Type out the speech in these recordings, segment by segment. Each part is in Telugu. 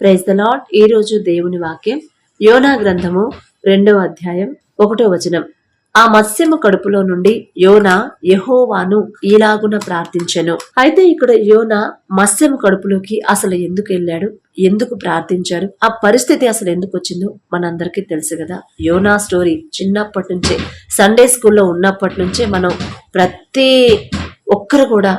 ప్రైజ్ ద లాడ్ ఈ రోజు దేవుని వాక్యం యోనా గ్రంథము రెండవ అధ్యాయం ఒకటో వచనం. ఆ మత్స్యము కడుపులో నుండి యోనా యహోవాను ఈలాగున ప్రార్థించెను. అయితే ఇక్కడ యోనా మత్స్యము కడుపులోకి అసలు ఎందుకు వెళ్ళాడు? ఎందుకు ప్రార్థించాడు ఆ పరిస్థితి అసలు ఎందుకు వచ్చిందో మనందరికీ తెలుసు కదా. యోనా స్టోరీ చిన్నప్పటి నుంచే సండే స్కూల్లో ఉన్నప్పటి నుంచే మనం ప్రతి ఒక్కరు కూడా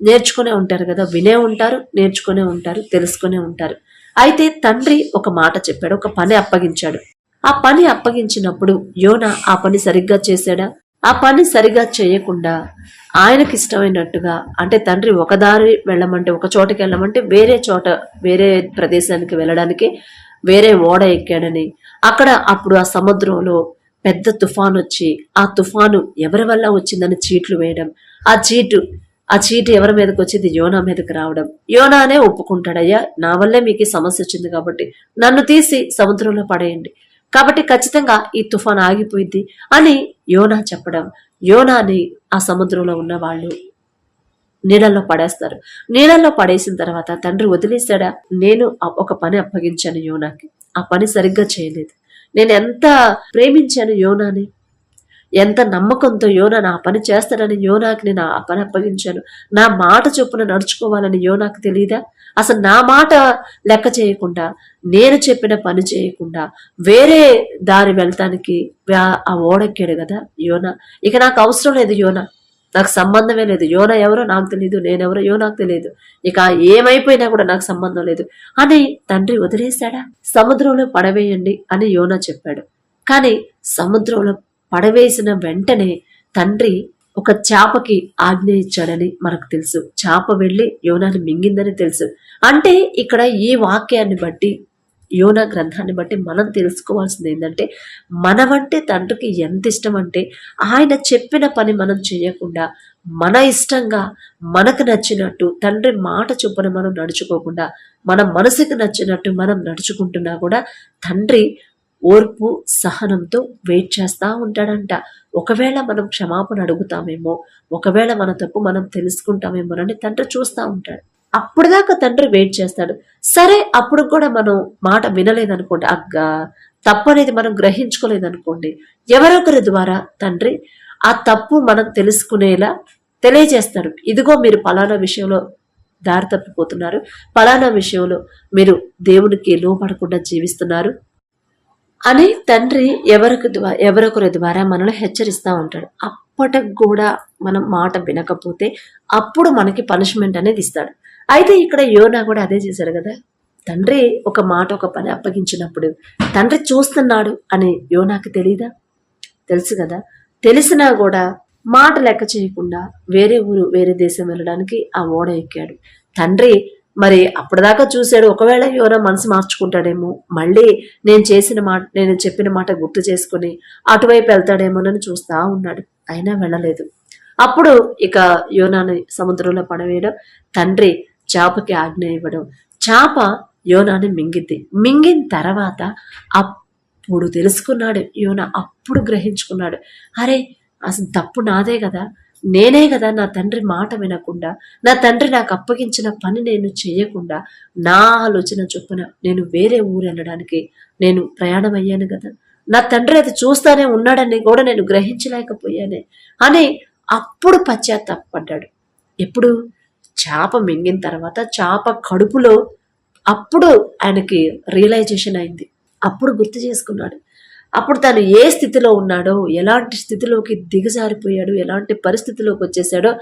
నేర్చుకునే ఉంటారు కదా. వినే ఉంటారు నేర్చుకునే ఉంటారు తెలుసుకునే ఉంటారు. అయితే తండ్రి ఒక మాట చెప్పాడు ఒక పని అప్పగించాడు. ఆ పని అప్పగించినప్పుడు యోన ఆ పని సరిగ్గా చేశాడా? ఆ పని సరిగ్గా చేయకుండా ఆయనకి ఇష్టమైనట్టుగా అంటే తండ్రి ఒక దారి వెళ్ళమంటే ఒక చోటకి వెళ్ళమంటే వేరే చోట వేరే ప్రదేశానికి వెళ్ళడానికి వేరే ఓడ ఎక్కాడని అక్కడ అప్పుడు ఆ సముద్రంలో పెద్ద తుఫాన్ వచ్చి ఆ తుఫాను ఎవరి వల్ల వచ్చిందని చీట్లు వేయడం ఆ చీటు ఆ చీటు ఎవరి మీదకి వచ్చింది? యోనా మీదకి రావడం. యోనానే ఒప్పుకుంటాడయ్యా నా వల్లే మీకు సమస్య వచ్చింది కాబట్టి. నన్ను తీసి సముద్రంలో పడేయండి. కాబట్టి ఖచ్చితంగా ఈ తుఫాన్ ఆగిపోయింది అని యోనా చెప్పడం. యోనాని ఆ సముద్రంలో ఉన్న వాళ్ళు నీళ్ళల్లో పడేస్తారు. నీళ్ళల్లో పడేసిన తర్వాత తండ్రి వదిలేశాడా? నేను ఒక పని అప్పగించాను యోనాకి. ఆ పని సరిగ్గా చేయలేదు. నేను ఎంత ప్రేమించాను యోనాని? ఎంత నమ్మకంతో యోనా నా పని చేస్తానని యోనాకి నేను ఆ పని అప్పగించాను. నా మాట చొప్పున నడుచుకోవాలని యోనాకు తెలియదా అసలు నా మాట లెక్క చేయకుండా నేను చెప్పిన పని చేయకుండా వేరే దారి వెళ్తానికి ఆ ఓడెక్కాడు కదా యోనా. ఇక నాకు అవసరం లేదు యోనా. నాకు సంబంధమే లేదు. యోన ఎవరో నాకు తెలియదు నేనెవరో యో నాకు తెలియదు ఇక ఏమైపోయినా కూడా నాకు సంబంధం లేదు. అని తండ్రి వదిలేశాడా? సముద్రంలో పడవేయండి అని యోనా చెప్పాడు. కానీ సముద్రంలో పడవేసిన వెంటనే తండ్రి ఒక చేపకి ఆజ్ఞ ఇచ్చాడని మనకు తెలుసు. చేప వెళ్ళి యోనాని మింగిందని తెలుసు. అంటే ఇక్కడ ఈ వాక్యాన్ని బట్టి యోనా గ్రంథాన్ని బట్టి మనం తెలుసుకోవాల్సింది ఏంటంటే మనమంటే తండ్రికి ఎంత ఇష్టం అంటే ఆయన చెప్పిన పని మనం చేయకుండా మన ఇష్టంగా మనకు నచ్చినట్టు తండ్రి మాట చొప్పున మనం నడుచుకోకుండా మన మనసుకు నచ్చినట్టు మనం నడుచుకుంటున్నా కూడా తండ్రి ఓర్పు సహనంతో వెయిట్ చేస్తూ ఉంటాడంట. ఒకవేళ మనం క్షమాపణ అడుగుతామేమో ఒకవేళ మన తప్పు మనం తెలుసుకుంటామేమోనని తండ్రి చూస్తూ ఉంటాడు. అప్పుడు దాకా తండ్రి వెయిట్ చేస్తాడు. సరే అప్పుడు కూడా మనం మాట వినలేదనుకోండి ఆ గ- తప్పు అనేది మనం గ్రహించుకోలేదనుకోండి ఎవరొకరి ద్వారా తండ్రి ఆ తప్పు మనం తెలుసుకునేలా తెలియజేస్తాడు. ఇదిగో మీరు పలానా విషయంలో దారి తప్పిపోతున్నారు. పలానా విషయంలో మీరు దేవునికి లోపడకుండా జీవిస్తున్నారు. అని తండ్రి ఎవరికి ద్వారా ఎవరొకరి ద్వారా మనల్ని హెచ్చరిస్తూ ఉంటాడు. అప్పటికి కూడా మనం మాట వినకపోతే అప్పుడు మనకి పనిష్మెంట్ అనేది ఇస్తాడు. అయితే ఇక్కడ యోనా కూడా అదే చేశాడు కదా. తండ్రి ఒక మాట ఒక పని అప్పగించినప్పుడు తండ్రి చూస్తున్నాడు అని యోనాకి తెలియదా తెలుసు కదా. తెలిసినా కూడా మాట లెక్క చేయకుండా వేరే ఊరు వేరే దేశం వెళ్ళడానికి ఆ ఓడ ఎక్కాడు. తండ్రి మరి అప్పటిదాకా చూశాడు. ఒకవేళ యోనా మనసు మార్చుకుంటాడేమో మళ్ళీ నేను చేసిన మాట నేను చెప్పిన మాట గుర్తు చేసుకుని అటువైపు వెళ్తాడేమోనని చూస్తా ఉన్నాడు. అయినా వెళ్ళలేదు. అప్పుడు ఇక యోనాని సముద్రంలో పడవేయడం తండ్రి చేపకి ఆజ్ఞ ఇవ్వడం. చేప యోనాని మింగింది. మింగిన తర్వాత అప్పుడు తెలుసుకున్నాడు యోన అప్పుడు గ్రహించుకున్నాడు. అరే అసలు తప్పు నాదే కదా. నేనే కదా నా తండ్రి మాట వినకుండా నా తండ్రి నాకు అప్పగించిన పని నేను చేయకుండా నా ఆలోచన చొప్పున నేను వేరే ఊరు వెళ్ళడానికి నేను ప్రయాణం అయ్యాను కదా. నా తండ్రి అది చూస్తానే ఉన్నాడని కూడా నేను గ్రహించలేకపోయానే. అని అప్పుడు పశ్చాత్తాపడ్డాడు. ఎప్పుడు? చేప మింగిన తర్వాత చేప కడుపులో అప్పుడు ఆయనకి రియలైజేషన్ అయింది. అప్పుడు గుర్తు చేసుకున్నాడు. అప్పుడు తను ఏ స్థితిలో ఉన్నాడో ఎలాంటి స్థితిలోకి దిగజారిపోయాడు ఎలాంటి పరిస్థితిలోకి వచ్చేసాడో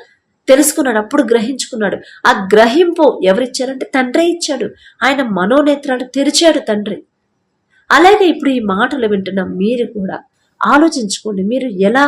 తెలుసుకున్నాడు అప్పుడు గ్రహించుకున్నాడు. ఆ గ్రహింపు ఎవరిచ్చారంటే తండ్రే ఇచ్చాడు. ఆయన మనోనేత్రాలు తెరిచాడు తండ్రి. అలాగే ఇప్పుడు ఈ మాటలు వింటున్న మీరు కూడా ఆలోచించుకోండి మీరు ఎలా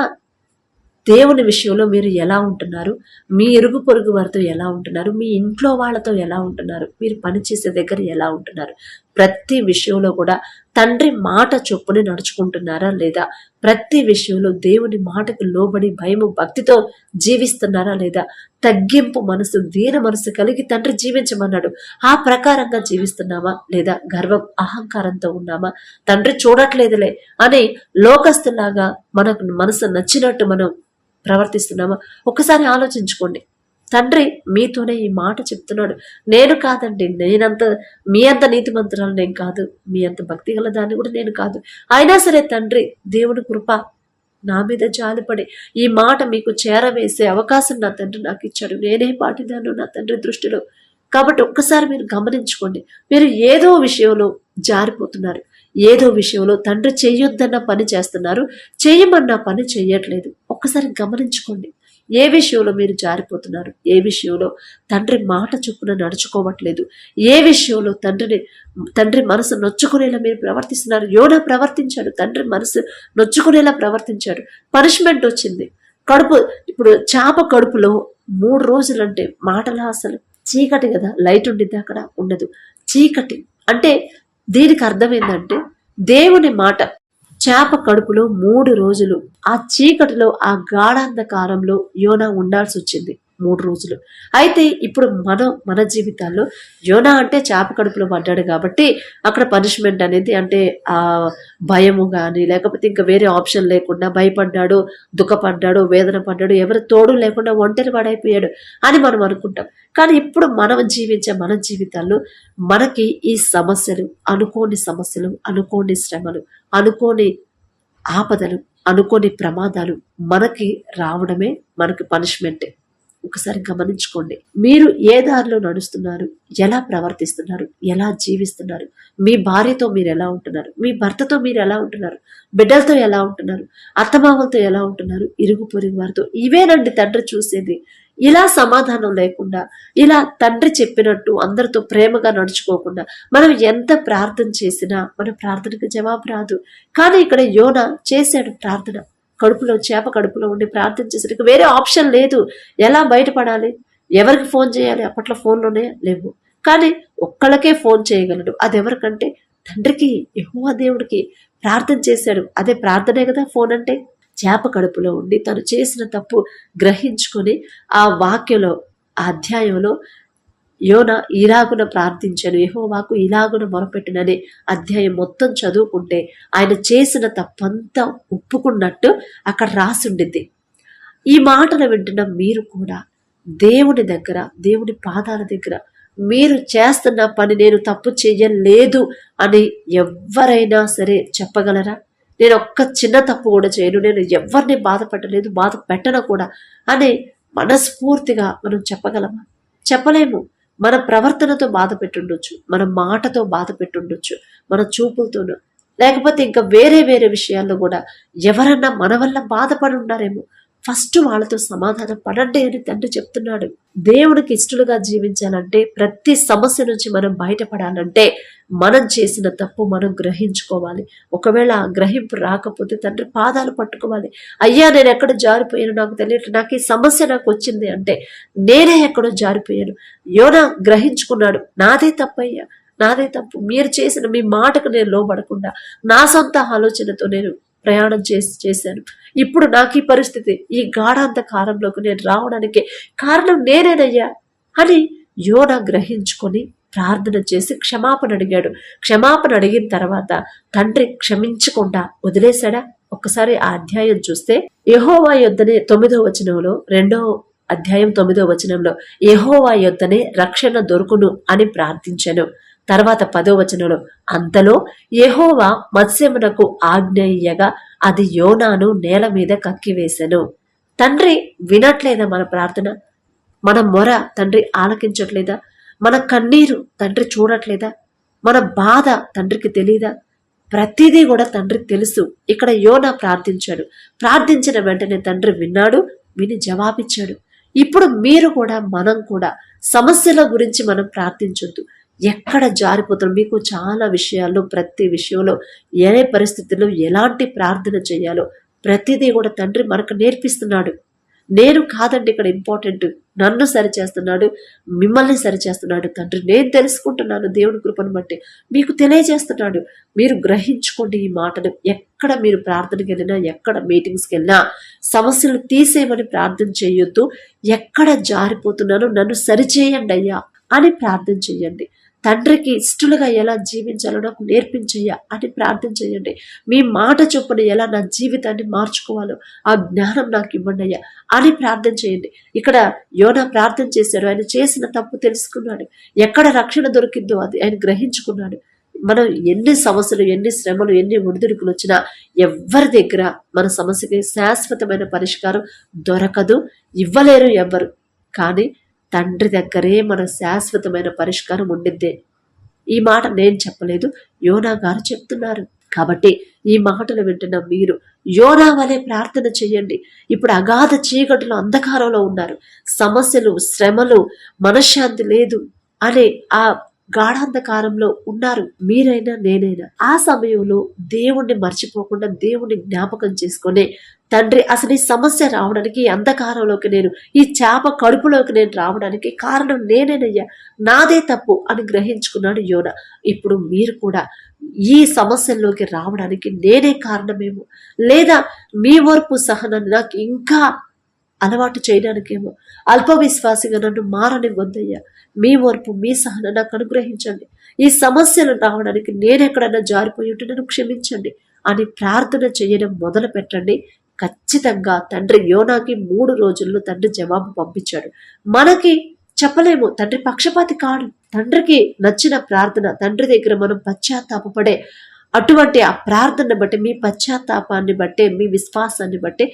దేవుని విషయంలో మీరు ఎలా ఉంటున్నారు? మీ ఇరుగు పొరుగు వారితో ఎలా ఉంటున్నారు? మీ ఇంట్లో వాళ్ళతో ఎలా ఉంటున్నారు? మీరు పనిచేసే దగ్గర ఎలా ఉంటున్నారు? ప్రతి విషయంలో కూడా తండ్రి మాట చొప్పున నడుచుకుంటున్నారా లేదా? ప్రతి విషయంలో దేవుని మాటకు లోబడి భయము భక్తితో జీవిస్తున్నారా లేదా? తగ్గింపు మనసు దీన మనసు కలిగి తండ్రి జీవించమన్నాడు. ఆ ప్రకారంగా జీవిస్తున్నామా లేదా? గర్వం అహంకారంతో ఉన్నామా? తండ్రి చూడట్లేదులే అని లోకస్తులాగా మనకు మనసు నచ్చినట్టు మనం ప్రవర్తిస్తున్నామా? ఒకసారి ఆలోచించుకోండి. తండ్రి మీతోనే ఈ మాట చెప్తున్నాడు. నేను కాదండి నేనంత మీ అంత నీతిమంతురాలు నేను కాదు. మీ అంత భక్తి గల దాన్ని కూడా నేను కాదు. అయినా సరే తండ్రి దేవుని కృప నా మీద జాలిపడి ఈ మాట మీకు చేరవేసే అవకాశం నా తండ్రి నాకు ఇచ్చాడు. నేనే పాటిదాను నా తండ్రి దృష్టిలో. కాబట్టి ఒక్కసారి మీరు గమనించుకోండి. మీరు ఏదో విషయంలో జారిపోతున్నారు. ఏదో విషయంలో తండ్రి చెయ్యొద్దన్న పని చేస్తున్నారు. చేయమన్న పని చెయ్యట్లేదు ఒక్కసారి గమనించుకోండి. ఏ విషయంలో మీరు జారిపోతున్నారు? ఏ విషయంలో? తండ్రి మాట చొప్పున నడుచుకోవట్లేదు. ఏ విషయంలో తండ్రిని తండ్రి మనసు నొచ్చుకునేలా మీరు ప్రవర్తిస్తున్నారు? యోనా ప్రవర్తించాడు. తండ్రి మనసు నొచ్చుకునేలా ప్రవర్తించాడు. పనిష్మెంట్ వచ్చింది. కడుపు ఇప్పుడు చేప కడుపులో మూడు రోజులంటే మాటలా అసలు చీకటి కదా? లైట్ ఉండిద్ది అక్కడ ఉండదు. చీకటి. అంటే దీనికి అర్థం ఏంటంటే దేవుని మాట చేప కడుపులో మూడు రోజులు ఆ చీకటిలో ఆ గాఢాంధకారంలో యోనా ఉండాల్సి వచ్చింది మూడు రోజులు. అయితే ఇప్పుడు మనం మన జీవితాల్లో యోనా అంటే చేప కడుపులో పడ్డాడు కాబట్టి అక్కడ పనిష్మెంట్ అనేది అంటే ఆ భయము కానీ లేకపోతే ఇంకా వేరే ఆప్షన్ లేకుండా భయపడ్డాడు దుఃఖపడ్డాడు వేదన పడ్డాడు ఎవరి తోడు లేకుండా ఒంటరి పడైపోయాడు అని మనం అనుకుంటాం. కానీ ఇప్పుడు మనం జీవించే మన జీవితాల్లో మనకి ఈ సమస్యలు అనుకోని సమస్యలు అనుకోని శ్రమలు అనుకోని ఆపదలు అనుకోని ప్రమాదాలు మనకి రావడమే మనకి పనిష్మెంటే. ఒకసారి గమనించుకోండి. మీరు ఏ దారిలో నడుస్తున్నారు? ఎలా ప్రవర్తిస్తున్నారు? ఎలా జీవిస్తున్నారు? మీ భార్యతో మీరు ఎలా ఉంటున్నారు? మీ భర్తతో మీరు ఎలా ఉంటున్నారు? బిడ్డలతో ఎలా ఉంటున్నారు? అత్తమామలతో ఎలా ఉంటున్నారు? ఇరుగు పొరుగు వారితో. ఇవేనండి తండ్రి చూసేది. ఇలా సమాధానం లేకుండా ఇలా తండ్రి చెప్పినట్టు అందరితో ప్రేమగా నడుచుకోకుండా మనం ఎంత ప్రార్థన చేసినా మన ప్రార్థనకు జవాబు రాదు. కానీ ఇక్కడ యోన చేశాడు ప్రార్థన. కడుపులో చేప కడుపులో ఉండి ప్రార్థించేసరికి వేరే ఆప్షన్ లేదు. ఎలా బయటపడాలి? ఎవరికి ఫోన్ చేయాలి? అప్పట్లో ఫోన్లోనే లేవు. కానీ ఒక్కళ్ళకే ఫోన్ చేయగలడు. అది ఎవరికంటే తండ్రికి యెహోవా దేవుడికి ప్రార్థన చేశాడు. అదే ప్రార్థనే కదా ఫోన్ అంటే? చేప కడుపులో ఉండి తను చేసిన తప్పు గ్రహించుకొని ఆ వాక్యలో ఆ అధ్యాయంలో యోన ఇలాగున ప్రార్థించాను. యహోవాకు ఇలాగున మొరపెట్టినని అధ్యాయం మొత్తం చదువుకుంటే ఆయన చేసిన తప్పంతా ఒప్పుకున్నట్టు అక్కడ రాసుండింది ఈ మాటను వింటున్న మీరు కూడా దేవుని దగ్గర దేవుని పాదాల దగ్గర మీరు చేస్తున్న పని నేను తప్పు చేయలేదు అని ఎవరైనా సరే చెప్పగలరా? నేను ఒక్క చిన్న తప్పు కూడా చేయను. నేను ఎవరిని బాధపడలేదు బాధ పెట్టను కూడా అని మనస్ఫూర్తిగా మనం చెప్పగలమా? చెప్పలేము. మన ప్రవర్తనతో బాధ పెట్టుండొచ్చు మన మాటతో బాధ పెట్టుండొచ్చు మన చూపులతోనూ. లేకపోతే ఇంకా వేరే వేరే విషయాల్లో కూడా ఎవరన్నా మన వల్ల బాధపడి ఉన్నారేమో ఫస్ట్ వాళ్ళతో సమాధానం పడండి అని తండ్రి చెప్తున్నాడు. దేవుడికి ఇష్టలుగా జీవించాలంటే ప్రతి సమస్య నుంచి మనం బయటపడాలంటే మనం చేసిన తప్పు మనం గ్రహించుకోవాలి. ఒకవేళ గ్రహింపు రాకపోతే తండ్రి పాదాలు పట్టుకోవాలి. అయ్యా నేను ఎక్కడ జారిపోయాను నాకు తెలియట్లేదు నాకు ఈ సమస్య నాకు వచ్చింది అంటే నేనే ఎక్కడో జారిపోయాను. యోన గ్రహించుకున్నాడు నాదే తప్పయ్యా నాదే తప్పు. మీరు చేసిన మీ మాటకు నేను లోబడకుండా నా సొంత ఆలోచనతో నేను ప్రయాణం చేసి చేశాను. ఇప్పుడు నాకు ఈ పరిస్థితి ఈ గాఢాంధకారంలోకి నేను రావడానికి కారణం నేనేనయ్యా అని యోన గ్రహించుకొని ప్రార్థన చేసి క్షమాపణ అడిగాడు. క్షమాపణ అడిగిన తర్వాత తండ్రి క్షమించకుండా వదిలేశాడా? ఒక్కసారి ఆ అధ్యాయం చూస్తే యహోవా యొద్దనే తొమ్మిదో వచనంలో రెండో అధ్యాయం తొమ్మిదో వచనంలో యహోవా యొద్దనే రక్షణ దొరుకును అని ప్రార్థించాను. తర్వాత పదో వచనంలో అంతలో యహోవా మత్స్యమునకు ఆజ్ఞ ఇయ్యగా అది యోనాను నేల మీద కక్కివేశాను. తండ్రి వినట్లేదా మన ప్రార్థన? మన మొర తండ్రి ఆలకించట్లేదా? మన కన్నీరు తండ్రి చూడట్లేదా? మన బాధ తండ్రికి తెలియదా ప్రతిదీ కూడా తండ్రికి తెలుసు. ఇక్కడ యోనా ప్రార్థించాడు. ప్రార్థించిన వెంటనే తండ్రి విన్నాడు విని జవాబిచ్చాడు. ఇప్పుడు మీరు కూడా మనం కూడా సమస్యల గురించి మనం ప్రార్థించొద్దు. ఎక్కడ జారిపోతున్నాం మీకు చాలా విషయాల్లో ప్రతి విషయంలో ఏ పరిస్థితుల్లో ఎలాంటి ప్రార్థన చేయాలో ప్రతిదీ కూడా తండ్రి మనకు నేర్పిస్తున్నాడు. నేను కాదండి ఇక్కడ ఇంపార్టెంట్. నన్ను సరిచేస్తున్నాడు మిమ్మల్ని సరిచేస్తున్నాడు తండ్రి. నేను తెలుసుకుంటున్నాను దేవుని కృపను బట్టి. మీకు తెలియజేస్తున్నాడు. మీరు గ్రహించుకోండి ఈ మాటను. ఎక్కడ మీరు ప్రార్థనకి వెళ్ళినా ఎక్కడ మీటింగ్స్కి వెళ్ళినా సమస్యలు తీసేయమని ప్రార్థన చేయొద్దు. ఎక్కడ జారిపోతున్నానో నన్ను సరిచేయండి అయ్యా అని ప్రార్థన చేయండి. తండ్రికి ఇష్టలుగా ఎలా జీవించాలో నాకు నేర్పించయ్యా అని ప్రార్థన చేయండి. మీ మాట చొప్పున ఎలా నా జీవితాన్ని మార్చుకోవాలో ఆ జ్ఞానం నాకు ఇవ్వండి అయ్యా అని ప్రార్థన చేయండి. ఇక్కడ యోనా ప్రార్థన చేశారు. ఆయన చేసిన తప్పు తెలుసుకున్నాడు. ఎక్కడ రక్షణ దొరికిందో అది ఆయన గ్రహించుకున్నాడు. మనం ఎన్ని సమస్యలు ఎన్ని శ్రమలు ఎన్ని ఒడిదుడుకులు వచ్చినా ఎవరి దగ్గర మన సమస్యకి శాశ్వతమైన పరిష్కారం దొరకదు ఇవ్వలేరు ఎవ్వరు కానీ తండ్రి దగ్గరే మన శాశ్వతమైన పరిష్కారం ఉండిద్దే. ఈ మాట నేను చెప్పలేదు యోనా గారు చెప్తున్నారు. కాబట్టి ఈ మాటలు వింటున్న మీరు యోనా వలె ప్రార్థన చేయండి. ఇప్పుడు అగాధ చీకటిలో అంధకారంలో ఉన్నారు. సమస్యలు శ్రమలు మనశ్శాంతి లేదు అనే ఆ గాఢాంధకారంలో ఉన్నారు. మీరైనా నేనైనా ఆ సమయంలో దేవుణ్ణి మర్చిపోకుండా దేవుణ్ణి జ్ఞాపకం చేసుకునే తండ్రి అసలు ఈ సమస్య రావడానికి అంధకారంలోకి నేను ఈ చేప కడుపులోకి నేను రావడానికి కారణం నేనేనయ్యా. నాదే తప్పు అని గ్రహించుకున్నాడు యోన. ఇప్పుడు మీరు కూడా ఈ సమస్యల్లోకి రావడానికి నేనే కారణమేమో? లేదా మీ ఓర్పు సహనాన్ని నాకు ఇంకా అలవాటు చేయడానికేమో? అల్ప విశ్వాసిగా నన్ను మారని వద్దయ్యా మీ ఓర్పు మీ సహన నాకు అనుగ్రహించండి. ఈ సమస్యలు రావడానికి నేనెక్కడన్నా జారిపోయి ఉంటే నన్ను క్షమించండి. అని ప్రార్థన చేయడం మొదలు పెట్టండి ఖచ్చితంగా తండ్రి యోనాకి మూడు రోజుల్లో తండ్రి జవాబు పంపించాడు. మనకి చెప్పలేము తండ్రి పక్షపాతి కాడు. తండ్రికి నచ్చిన ప్రార్థన తండ్రి దగ్గర మనం పశ్చాత్తాపపడే అటువంటి ఆ ప్రార్థన బట్టి మీ పశ్చాత్తాపాన్ని బట్టే మీ విశ్వాసాన్ని బట్టే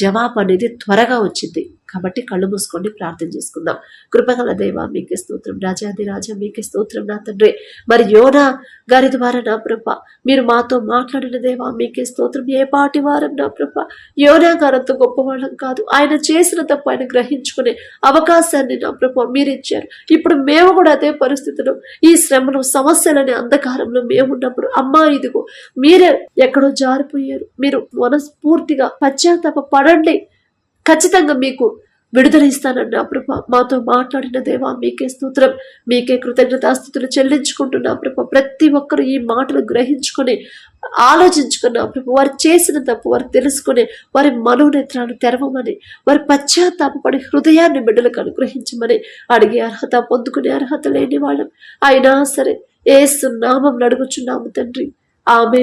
జవాబు అనేది త్వరగా వచ్చింది. కాబట్టి కళ్ళు మూసుకోండి ప్రార్థన చేసుకుందాం. కృపగల దేవ మీకే స్తోత్రం. రాజాది రాజా మీకే స్తోత్రం నా తండ్రి. మరి యోనా గారి ద్వారా నా ప్రభ మీరు మాతో మాట్లాడిన దేవా మీకే స్తోత్రం. ఏ పాటి వారం నా ప్రభ యోనా గారంత గొప్పవాళ్ళం కాదు. ఆయన చేసిన తప్పు ఆయన గ్రహించుకునే అవకాశాన్ని నా ప్రభ మీరు ఇచ్చారు ఇప్పుడు మేము కూడా అదే పరిస్థితిలో ఈ శ్రమను సమస్యలని అంధకారంలో మేము ఉన్నప్పుడు అమ్మా ఇదిగో మీరే ఎక్కడో జారిపోయారు. మీరు మనస్ఫూర్తిగా పశ్చాత్తాప పడండి ఖచ్చితంగా మీకు విడుదల ఇస్తానన్న ప్రభ. మాతో మాట్లాడిన దేవా మీకే స్తోత్రం మీకే కృతజ్ఞతాస్థుతులు చెల్లించుకుంటున్నా ప్రభ. ప్రతి ఒక్కరు ఈ మాటలు గ్రహించుకొని ఆలోచించుకున్న ప్రభు. వారు చేసిన తప్పు వారు తెలుసుకుని వారి మనోనేత్రాలు తెరవమని వారి పశ్చాత్తాపడి హృదయాన్ని బిడ్డలకు అనుగ్రహించమని అడిగే అర్హత పొందుకునే అర్హత లేని వాళ్ళం. అయినా సరే ఏసు నామం అడుగుచున్నాము తండ్రి. ఆమె